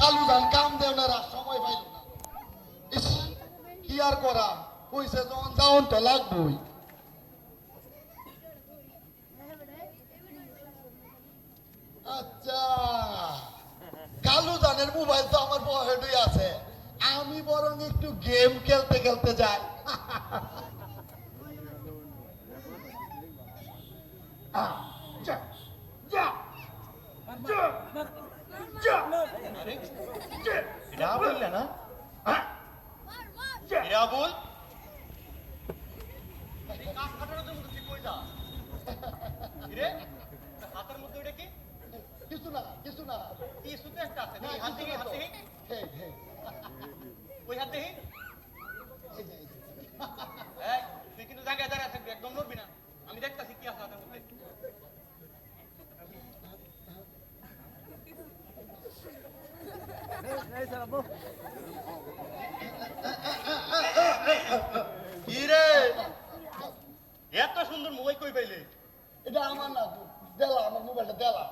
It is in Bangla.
কালু ধান কাম দেও না সময় পাইল না। কি আর করা? কইছে যখন যাওন তো লাগবই। আচ্ছা কালু ধানের মোবাইল তো আমার পকেটেই আছে। আমি বরং একটু গেম খেলতে খেলতে যাই। যা, যা, যা, যা, যা। বললে না হাতের মধ্যে ওটা কি কিছু না কিছু না একটা আছে হাত হাত ওই হাত তুই কিন্তু জায়গায় দাঁড়ায় থাকবি একদম নড়বি না আমি দেখতাছি কি আছে হাতের মধ্যে এত সুন্দর মোবাইল কই পাইলে? এটা আমার না দেলা আমার মোবাইলটা দেলা।